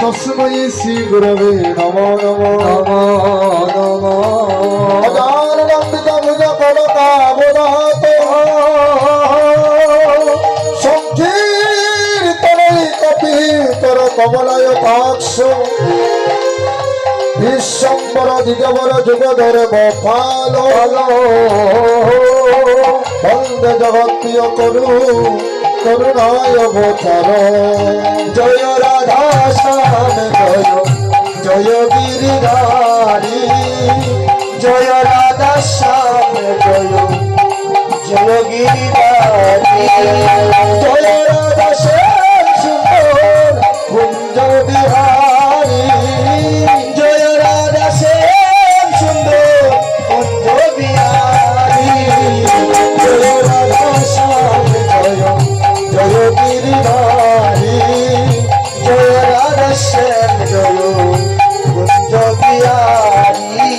তস্मै শ্রী গুরবে নমো নমো। নমো নমো অজানন্দিত ভুজ কলকাবরাত সংকীর্তনে কপিতর কমলায় পাক্ষ বিশ্বম্বর দিগবর যুগধর বপাল বন্দে জগৎপ্রিয় করু করুণায় অবতার জয় রাধা শ্যাম জয় জয় গিরিধারী জয় রাধা শ্যাম জয় জয় গিরিধারী জয় রাধা শ্যাম সুন্দর কুঞ্জ বিহারী শ্যাম জয় কুঞ্জ বিহারী।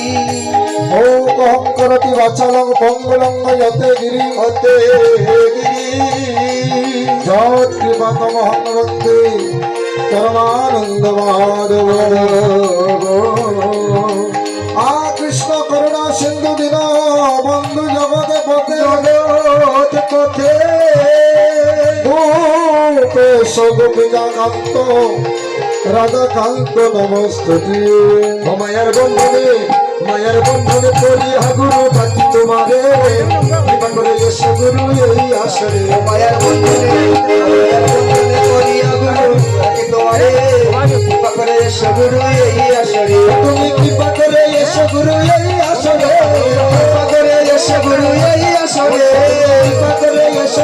ও কহং করতি বাচালং পঙ্গুলং যতে গিরি হতে গিরি। যৎ কৃপাতমহং বন্দে পরমানন্দ মাধব আ কৃষ্ণ করুণা সিন্ধু দিন, বন্ধু জগতে পথে পথে গোপেশ গোপিকা কান্ত রাধা কান্ত নমস্তুতি মায়ার বন্ধনে মায়ার বন্ধনে পড়ি হাগুরু বাকি তোমারে কৃপা করে এসে গুরু এই আসরে। মায়ার বন্ধনে মায়ার বন্ধনে পড়ি হাগুরু বাকি তোমারে কৃপা করে এসে গুরু এই আসরে। তুমি কৃপা করে এসে গুরু এই আসরে? কৃপা করে এসে গুরু এই আসরে। কৃপা করে এসে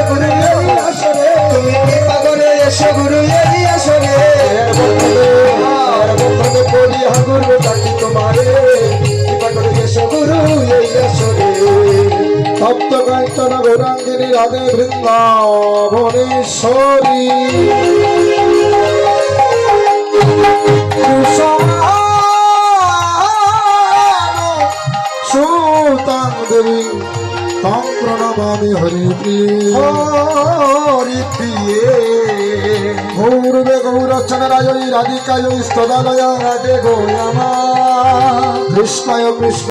তপ্ত কাঞ্চন গৌরাঙ্গিনী রাধে বৃন্দাবনেশ্বরী। সুতাং দেবী তাং প্রণমামি হরিপ্রিয়। হরি প্রিয়ে গৌরবে গৌরচন রাজনী স্তদালয়, রাধে গো নমঃ কৃষ্ণায় কৃষ্ণ।